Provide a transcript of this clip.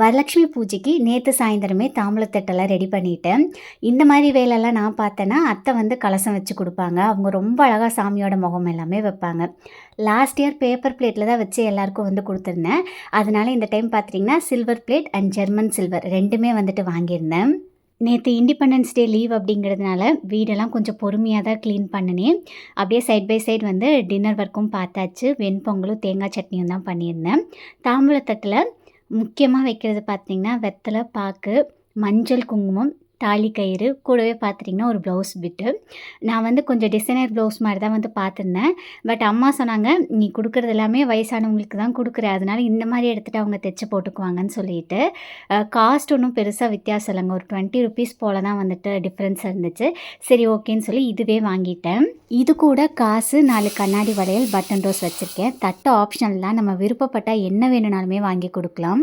வரலட்சுமி பூஜைக்கு நேற்று சாயந்தரமே தாம்பூலத்தட்டெல்லாம் ரெடி பண்ணிட்டேன். இந்த மாதிரி வேலையெல்லாம் நான் பார்த்தேன்னா அத்தை வந்து கலசம் வச்சு கொடுப்பாங்க. அவங்க ரொம்ப அழகாக சாமியோட முகம் எல்லாமே வைப்பாங்க. லாஸ்ட் இயர் பேப்பர் பிளேட்டில் தான் வச்சு எல்லாருக்கும் வந்து கொடுத்துருந்தேன். அதனால இந்த டைம் பார்த்துட்டிங்கன்னா silver plate and German silver ரெண்டுமே வந்துட்டு வாங்கியிருந்தேன். நேற்று இண்டிபெண்டன்ஸ் டே லீவ் அப்படிங்கிறதுனால வீடெல்லாம் கொஞ்சம் பொறுமையாக தான் க்ளீன் பண்ணினேன். அப்படியே சைட் பை சைடு வந்து டின்னர் ஒர்க்கும் பார்த்தாச்சு. வெண்பொங்கலும் தேங்காய் சட்னியும் தான் பண்ணியிருந்தேன். தாம்பூலத்தட்டில் முக்கியமாக வைக்கிறது பார்த்திங்கன்னா வெத்தலை பாக்கு மஞ்சள் குங்குமம் தாலி கயிறு கூடவே பார்த்துட்டிங்கன்னா ஒரு ப்ளவுஸ் பிட்டு நான் வந்து கொஞ்சம் டிசைனர் ப்ளவுஸ் மாதிரி தான் வந்து பார்த்துருந்தேன் பட் அம்மா சொன்னாங்க நீ கொடுக்குறது எல்லாமே வயசானவங்களுக்கு தான் கொடுக்குற. அதனால இந்த மாதிரி எடுத்துகிட்டு அவங்க தைச்சு போட்டுக்குவாங்கன்னு சொல்லிட்டு. காஸ்ட் ஒன்றும் பெருசாக வித்தியாசம் இல்லைங்க. ஒரு டுவெண்ட்டி ருபீஸ் போல் தான் வந்துட்டு டிஃப்ரென்ஸ் இருந்துச்சு. சரி ஓகேன்னு சொல்லி இதுவே வாங்கிட்டேன். இது கூட காசு நாலு கண்ணாடி வளையல் பட்டன் ரோஸ் வச்சுருக்கேன். தட்டை ஆப்ஷன்லாம் நம்ம விருப்பப்பட்டால் என்ன வேணும்னாலுமே வாங்கி கொடுக்கலாம்.